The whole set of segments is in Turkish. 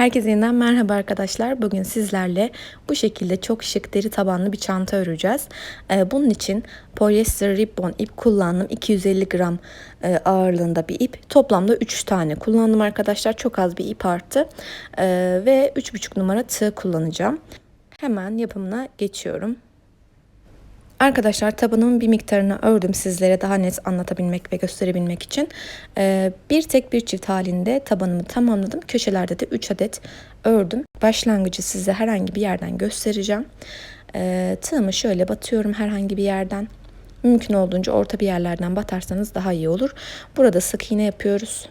Herkese yeniden merhaba arkadaşlar. Bugün sizlerle bu şekilde çok şık deri tabanlı bir çanta öreceğiz. Ee, bunun için polyester ribbon ip kullandım. 250 gram e, ağırlığında bir ip. Toplamda 3 tane kullandım arkadaşlar. Çok az bir ip arttı. Ee, ve 3,5 numara tığ kullanacağım. Hemen yapımına geçiyorum. Arkadaşlar tabanımın bir miktarını ördüm sizlere daha net anlatabilmek ve gösterebilmek için. Ee, bir tek bir çift halinde tabanımı tamamladım. Köşelerde de 3 adet ördüm. Başlangıcı size herhangi bir yerden göstereceğim. Ee, tığımı şöyle batıyorum herhangi bir yerden. Mümkün olduğunca orta bir yerlerden batarsanız daha iyi olur. Burada sık iğne yapıyoruz.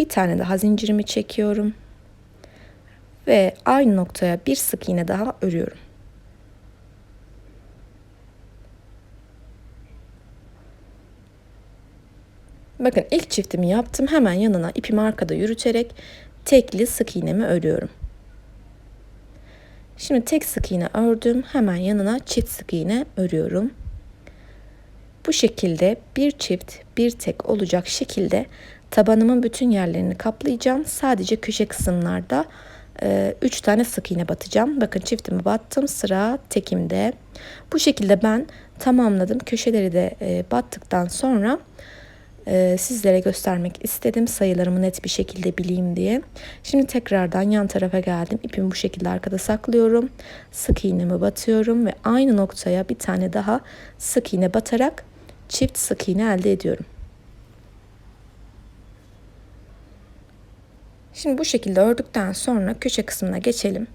Bir tane daha zincirimi çekiyorum. Ve aynı noktaya bir sık iğne daha örüyorum. Bakın ilk çiftimi yaptım. Hemen yanına ipimi arkada yürüterek tekli sık iğnemi örüyorum. Şimdi tek sık iğne ördüm. Hemen yanına çift sık iğne örüyorum. Bu şekilde bir çift bir tek olacak şekilde Tabanımın bütün yerlerini kaplayacağım. Sadece köşe kısımlarda 3 e, tane sık iğne batacağım. Bakın çiftimi battım. Sıra tekimde. Bu şekilde ben tamamladım. Köşeleri de e, battıktan sonra e, sizlere göstermek istedim. Sayılarımı net bir şekilde bileyim diye. Şimdi tekrardan yan tarafa geldim. İpimi bu şekilde arkada saklıyorum. Sık iğnemi batıyorum ve aynı noktaya bir tane daha sık iğne batarak çift sık iğne elde ediyorum. Şimdi bu şekilde ördükten sonra köşe kısmına geçelim.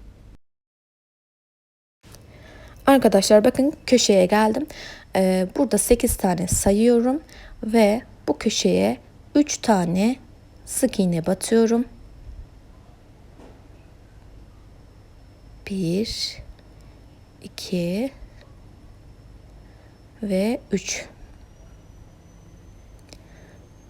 Arkadaşlar bakın köşeye geldim. Ee, burada 8 tane sayıyorum ve bu köşeye 3 tane sık iğne batıyorum. 1 2 ve 3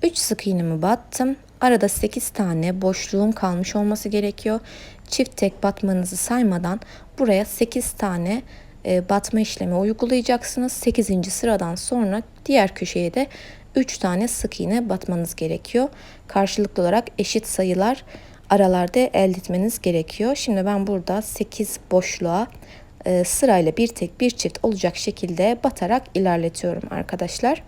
3 sık iğnemi battım. Arada 8 tane boşluğum kalmış olması gerekiyor. Çift tek batmanızı saymadan buraya 8 tane e, batma işlemi uygulayacaksınız. 8. sıradan sonra diğer köşeye de 3 tane sık iğne batmanız gerekiyor. Karşılıklı olarak eşit sayılar aralarda elde etmeniz gerekiyor. Şimdi ben burada 8 boşluğa e, sırayla bir tek bir çift olacak şekilde batarak ilerletiyorum arkadaşlar.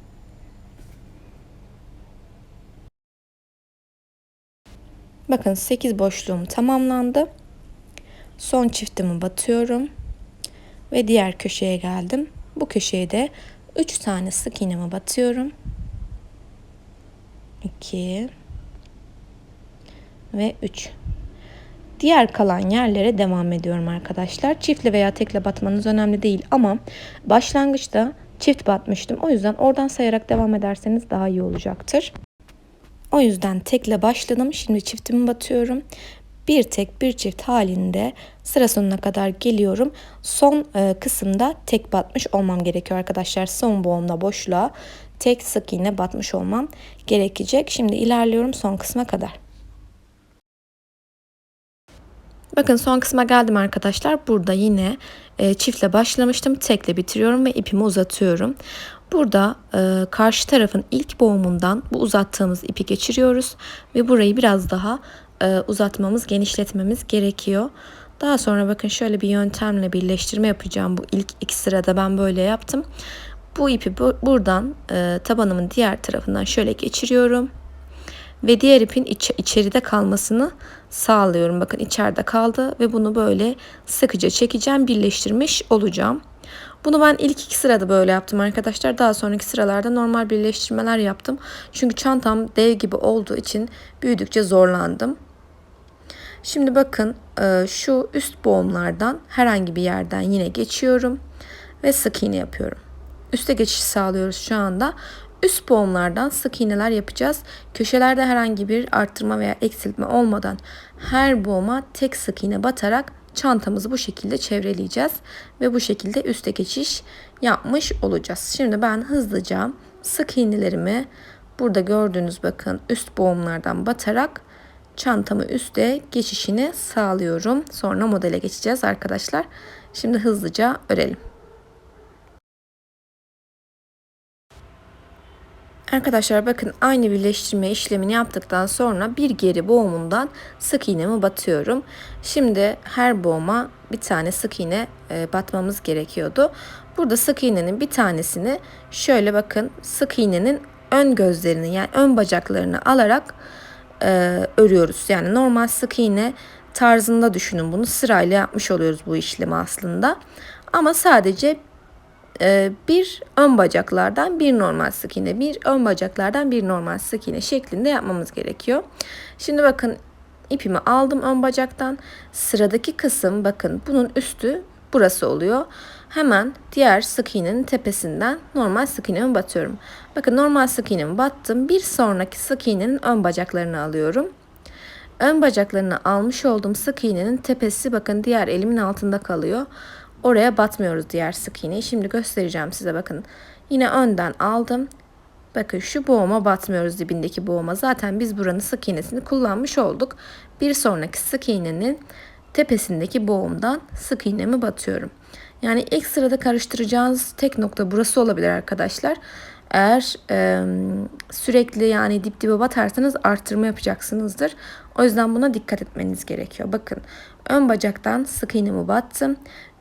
Bakın 8 boşluğum tamamlandı. Son çiftimi batıyorum. Ve diğer köşeye geldim. Bu köşeye de 3 tane sık iğnemi batıyorum. 2 ve 3. Diğer kalan yerlere devam ediyorum arkadaşlar. Çiftli veya tekle batmanız önemli değil ama başlangıçta çift batmıştım. O yüzden oradan sayarak devam ederseniz daha iyi olacaktır. O yüzden tekle başladım. Şimdi çiftimi batıyorum. Bir tek bir çift halinde sıra sonuna kadar geliyorum. Son e, kısımda tek batmış olmam gerekiyor arkadaşlar. Son boğumda boşluğa tek sık iğne batmış olmam gerekecek. Şimdi ilerliyorum son kısma kadar. Bakın son kısma geldim arkadaşlar. Burada yine e, çiftle başlamıştım. Tekle bitiriyorum ve ipimi uzatıyorum. Burada e, karşı tarafın ilk boğumundan bu uzattığımız ipi geçiriyoruz ve burayı biraz daha e, uzatmamız, genişletmemiz gerekiyor. Daha sonra bakın şöyle bir yöntemle birleştirme yapacağım. Bu ilk iki sırada ben böyle yaptım. Bu ipi bu, buradan e, tabanımın diğer tarafından şöyle geçiriyorum. Ve diğer ipin iç, içeride kalmasını sağlıyorum. Bakın içeride kaldı ve bunu böyle sıkıca çekeceğim, birleştirmiş olacağım. Bunu ben ilk iki sırada böyle yaptım arkadaşlar. Daha sonraki sıralarda normal birleştirmeler yaptım. Çünkü çantam dev gibi olduğu için büyüdükçe zorlandım. Şimdi bakın e, şu üst boğumlardan herhangi bir yerden yine geçiyorum ve sık iğne yapıyorum. Üste geçiş sağlıyoruz şu anda. Üst boğumlardan sık iğneler yapacağız. Köşelerde herhangi bir arttırma veya eksiltme olmadan her boğuma tek sık iğne batarak çantamızı bu şekilde çevreleyeceğiz ve bu şekilde üste geçiş yapmış olacağız. Şimdi ben hızlıca sık iğnelerimi burada gördüğünüz bakın üst boğumlardan batarak çantamı üste geçişini sağlıyorum. Sonra modele geçeceğiz arkadaşlar. Şimdi hızlıca örelim. Arkadaşlar bakın aynı birleştirme işlemini yaptıktan sonra bir geri boğumundan sık iğnemi batıyorum. Şimdi her boğuma bir tane sık iğne e, batmamız gerekiyordu. Burada sık iğnenin bir tanesini şöyle bakın sık iğnenin ön gözlerini yani ön bacaklarını alarak e, örüyoruz. Yani normal sık iğne tarzında düşünün bunu sırayla yapmış oluyoruz bu işlemi aslında. Ama sadece bir ön bacaklardan bir normal sık iğne, bir ön bacaklardan bir normal sık iğne şeklinde yapmamız gerekiyor. Şimdi bakın ipimi aldım ön bacaktan. Sıradaki kısım bakın bunun üstü burası oluyor. Hemen diğer sık iğnenin tepesinden normal sık iğnemi batıyorum. Bakın normal sık iğnemi battım. Bir sonraki sık iğnenin ön bacaklarını alıyorum. Ön bacaklarını almış olduğum sık iğnenin tepesi bakın diğer elimin altında kalıyor. Oraya batmıyoruz diğer sık iğneyi. Şimdi göstereceğim size bakın. Yine önden aldım. Bakın şu boğuma batmıyoruz dibindeki boğuma. Zaten biz buranın sık iğnesini kullanmış olduk. Bir sonraki sık iğnenin tepesindeki boğumdan sık iğnemi batıyorum. Yani ilk sırada karıştıracağınız tek nokta burası olabilir arkadaşlar. Eğer e, sürekli yani dip dibe batarsanız arttırma yapacaksınızdır. O yüzden buna dikkat etmeniz gerekiyor. Bakın ön bacaktan sık iğnemi battım.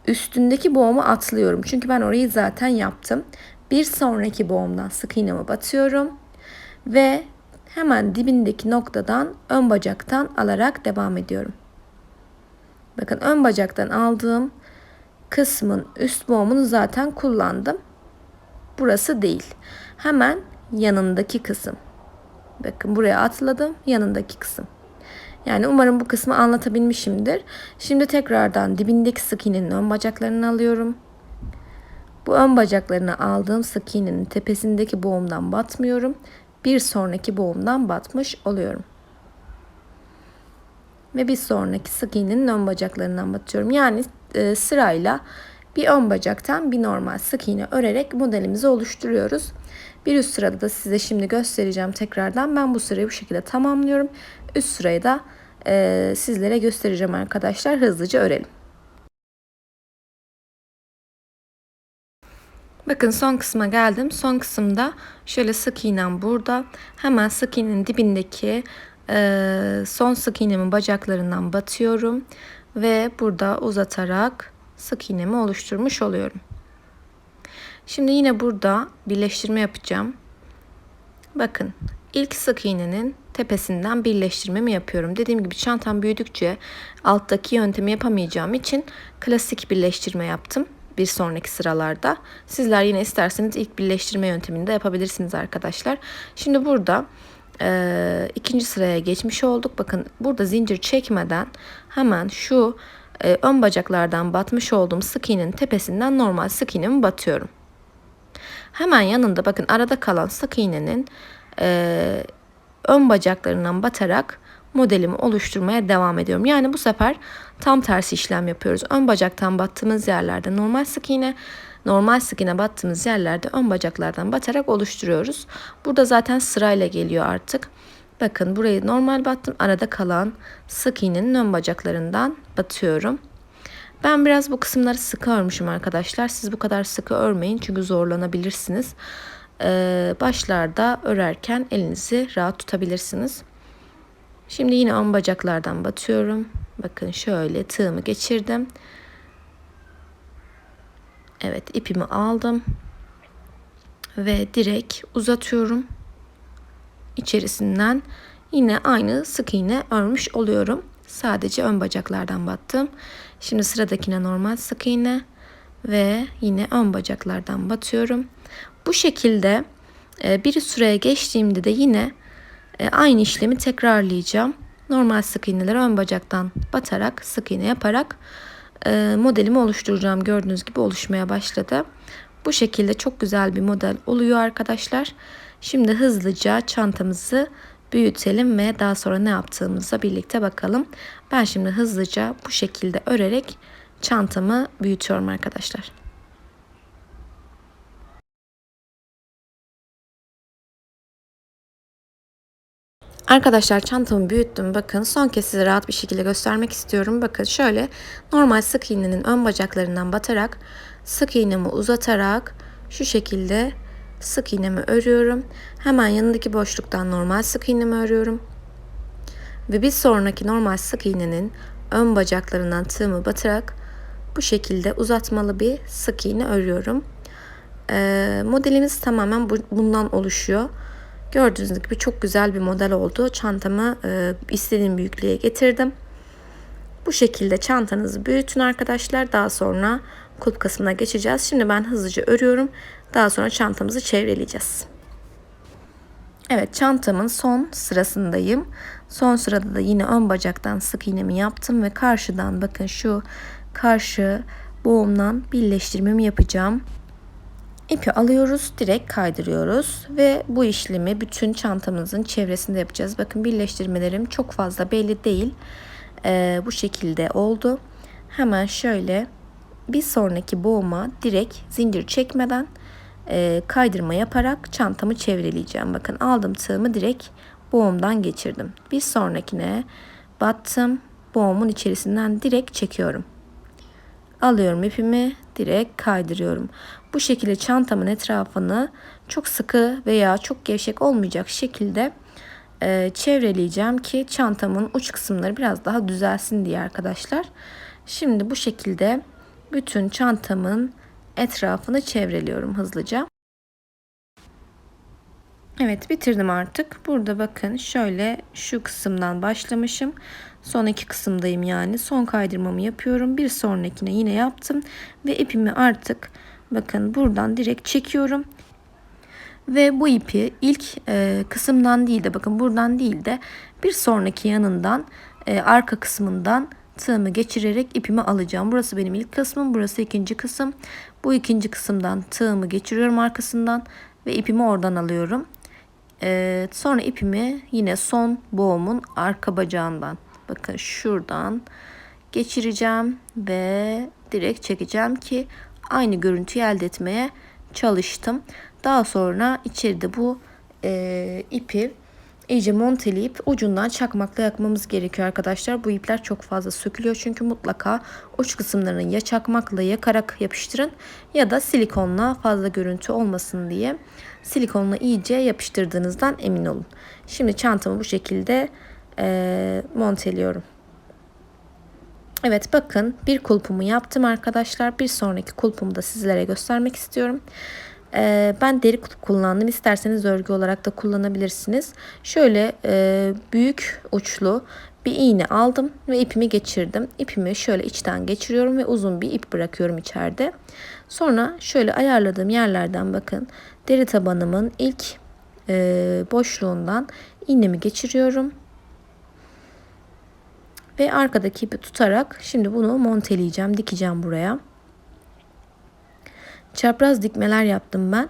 Üstündeki boğumu atlıyorum. Çünkü ben orayı zaten yaptım. Bir sonraki boğumdan sık iğnemi batıyorum. Ve hemen dibindeki noktadan ön bacaktan alarak devam ediyorum. Bakın ön bacaktan aldığım kısmın üst boğumunu zaten kullandım. Burası değil. Hemen yanındaki kısım. Bakın buraya atladım. Yanındaki kısım. Yani umarım bu kısmı anlatabilmişimdir. Şimdi tekrardan dibindeki sık iğnenin ön bacaklarını alıyorum. Bu ön bacaklarını aldığım sık iğnenin tepesindeki boğumdan batmıyorum. Bir sonraki boğumdan batmış oluyorum. Ve bir sonraki sık iğnenin ön bacaklarından batıyorum. Yani e, sırayla bir ön bacaktan bir normal sık iğne örerek modelimizi oluşturuyoruz. Bir üst sırada da size şimdi göstereceğim tekrardan. Ben bu sırayı bu şekilde tamamlıyorum. Üst sırayı da e, sizlere göstereceğim arkadaşlar. Hızlıca örelim. Bakın son kısma geldim. Son kısımda şöyle sık iğnem burada. Hemen sık iğnenin dibindeki e, son sık iğnemin bacaklarından batıyorum. Ve burada uzatarak sık iğnemi oluşturmuş oluyorum. Şimdi yine burada birleştirme yapacağım. Bakın ilk sık iğnenin tepesinden birleştirmemi yapıyorum. Dediğim gibi çantam büyüdükçe alttaki yöntemi yapamayacağım için klasik birleştirme yaptım bir sonraki sıralarda. Sizler yine isterseniz ilk birleştirme yöntemini de yapabilirsiniz arkadaşlar. Şimdi burada e, ikinci sıraya geçmiş olduk. Bakın burada zincir çekmeden hemen şu e, ön bacaklardan batmış olduğum sık iğnenin tepesinden normal sık iğnemi batıyorum. Hemen yanında bakın arada kalan sık iğnenin e, ön bacaklarından batarak modelimi oluşturmaya devam ediyorum. Yani bu sefer tam tersi işlem yapıyoruz. Ön bacaktan battığımız yerlerde normal sık iğne, normal sık iğne battığımız yerlerde ön bacaklardan batarak oluşturuyoruz. Burada zaten sırayla geliyor artık. Bakın burayı normal battım. Arada kalan sık iğnenin ön bacaklarından batıyorum. Ben biraz bu kısımları sıkı örmüşüm arkadaşlar. Siz bu kadar sıkı örmeyin çünkü zorlanabilirsiniz. Ee, başlarda örerken elinizi rahat tutabilirsiniz. Şimdi yine ön bacaklardan batıyorum. Bakın şöyle tığımı geçirdim. Evet ipimi aldım. Ve direkt uzatıyorum. İçerisinden yine aynı sık iğne örmüş oluyorum. Sadece ön bacaklardan battım. Şimdi sıradakine normal sık iğne ve yine ön bacaklardan batıyorum. Bu şekilde e, bir süreye geçtiğimde de yine e, aynı işlemi tekrarlayacağım. Normal sık iğneleri ön bacaktan batarak sık iğne yaparak e, modelimi oluşturacağım. Gördüğünüz gibi oluşmaya başladı. Bu şekilde çok güzel bir model oluyor arkadaşlar. Şimdi hızlıca çantamızı büyütelim ve daha sonra ne yaptığımıza birlikte bakalım. Ben şimdi hızlıca bu şekilde örerek çantamı büyütüyorum arkadaşlar. Arkadaşlar çantamı büyüttüm. Bakın son kez size rahat bir şekilde göstermek istiyorum. Bakın şöyle normal sık iğnenin ön bacaklarından batarak sık iğnemi uzatarak şu şekilde sık iğnemi örüyorum. Hemen yanındaki boşluktan normal sık iğnemi örüyorum. Ve bir sonraki normal sık iğnenin ön bacaklarından tığımı batarak bu şekilde uzatmalı bir sık iğne örüyorum. Ee, modelimiz tamamen bu, bundan oluşuyor. Gördüğünüz gibi çok güzel bir model oldu. Çantamı e, istediğim büyüklüğe getirdim. Bu şekilde çantanızı büyütün arkadaşlar. Daha sonra kulp kısmına geçeceğiz. Şimdi ben hızlıca örüyorum. Daha sonra çantamızı çevreleyeceğiz. Evet çantamın son sırasındayım. Son sırada da yine ön bacaktan sık iğnemi yaptım ve karşıdan bakın şu karşı boğumdan birleştirmemi yapacağım. İpi alıyoruz, direkt kaydırıyoruz ve bu işlemi bütün çantamızın çevresinde yapacağız. Bakın birleştirmelerim çok fazla belli değil. Ee, bu şekilde oldu. Hemen şöyle bir sonraki boğuma direkt zincir çekmeden e, kaydırma yaparak çantamı çevreleyeceğim. Bakın aldım tığımı direkt boğumdan geçirdim. Bir sonrakine battım. Boğumun içerisinden direkt çekiyorum. Alıyorum ipimi direkt kaydırıyorum. Bu şekilde çantamın etrafını çok sıkı veya çok gevşek olmayacak şekilde e, çevreleyeceğim ki çantamın uç kısımları biraz daha düzelsin diye arkadaşlar. Şimdi bu şekilde bütün çantamın etrafını çevreliyorum hızlıca. Evet bitirdim artık. Burada bakın şöyle şu kısımdan başlamışım. Son iki kısımdayım yani. Son kaydırmamı yapıyorum. Bir sonrakine yine yaptım. Ve ipimi artık bakın buradan direkt çekiyorum. Ve bu ipi ilk e, kısımdan değil de bakın buradan değil de bir sonraki yanından e, arka kısmından tığımı geçirerek ipimi alacağım. Burası benim ilk kısmım. Burası ikinci kısım. Bu ikinci kısımdan tığımı geçiriyorum arkasından ve ipimi oradan alıyorum. Ee, sonra ipimi yine son boğumun arka bacağından bakın şuradan geçireceğim ve direkt çekeceğim ki aynı görüntüyü elde etmeye çalıştım. Daha sonra içeride bu e, ipi iyice monteleyip ucundan çakmakla yakmamız gerekiyor arkadaşlar. Bu ipler çok fazla sökülüyor çünkü mutlaka uç kısımlarını ya çakmakla yakarak yapıştırın ya da silikonla fazla görüntü olmasın diye silikonla iyice yapıştırdığınızdan emin olun. Şimdi çantamı bu şekilde e, monteliyorum. Evet bakın bir kulpumu yaptım arkadaşlar. Bir sonraki kulpumu da sizlere göstermek istiyorum. Ee, ben deri kulp kullandım. İsterseniz örgü olarak da kullanabilirsiniz. Şöyle e, büyük uçlu bir iğne aldım ve ipimi geçirdim. İpimi şöyle içten geçiriyorum ve uzun bir ip bırakıyorum içeride. Sonra şöyle ayarladığım yerlerden bakın deri tabanımın ilk e, boşluğundan iğnemi geçiriyorum. Ve arkadaki ipi tutarak şimdi bunu monteleyeceğim, dikeceğim buraya. Çapraz dikmeler yaptım ben.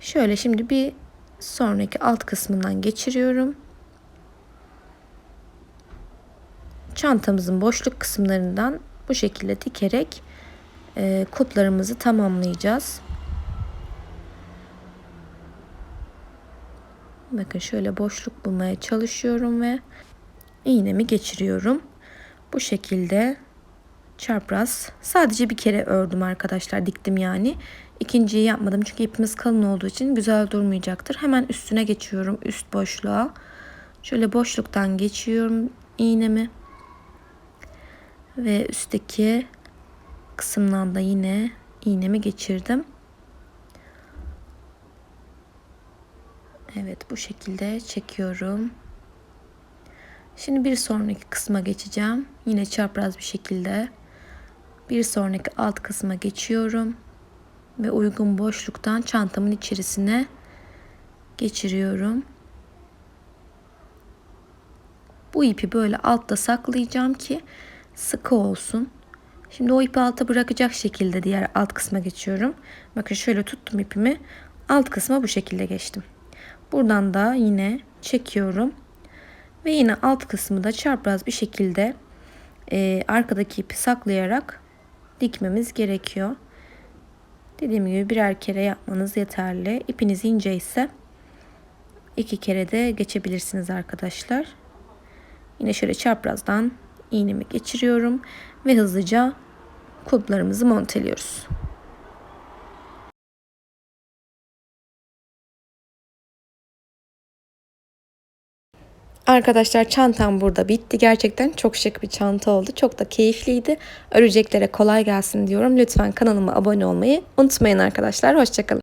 Şöyle şimdi bir sonraki alt kısmından geçiriyorum. Çantamızın boşluk kısımlarından bu şekilde dikerek e, kutlarımızı tamamlayacağız. Bakın şöyle boşluk bulmaya çalışıyorum ve iğnemi geçiriyorum. Bu şekilde çapraz sadece bir kere ördüm arkadaşlar diktim yani. İkinciyi yapmadım çünkü ipimiz kalın olduğu için güzel durmayacaktır. Hemen üstüne geçiyorum üst boşluğa. Şöyle boşluktan geçiyorum iğnemi. Ve üstteki kısımdan da yine iğnemi geçirdim. Evet bu şekilde çekiyorum. Şimdi bir sonraki kısma geçeceğim. Yine çapraz bir şekilde bir sonraki alt kısma geçiyorum ve uygun boşluktan çantamın içerisine geçiriyorum. Bu ipi böyle altta saklayacağım ki sıkı olsun. Şimdi o ipi alta bırakacak şekilde diğer alt kısma geçiyorum. Bakın şöyle tuttum ipimi. Alt kısma bu şekilde geçtim. Buradan da yine çekiyorum. Ve yine alt kısmı da çapraz bir şekilde e, arkadaki ipi saklayarak dikmemiz gerekiyor. Dediğim gibi birer kere yapmanız yeterli. İpiniz ince ise iki kere de geçebilirsiniz arkadaşlar. Yine şöyle çaprazdan iğnemi geçiriyorum ve hızlıca kulplarımızı monteliyoruz. Arkadaşlar çantam burada bitti. Gerçekten çok şık bir çanta oldu. Çok da keyifliydi. Öreceklere kolay gelsin diyorum. Lütfen kanalıma abone olmayı unutmayın arkadaşlar. Hoşçakalın.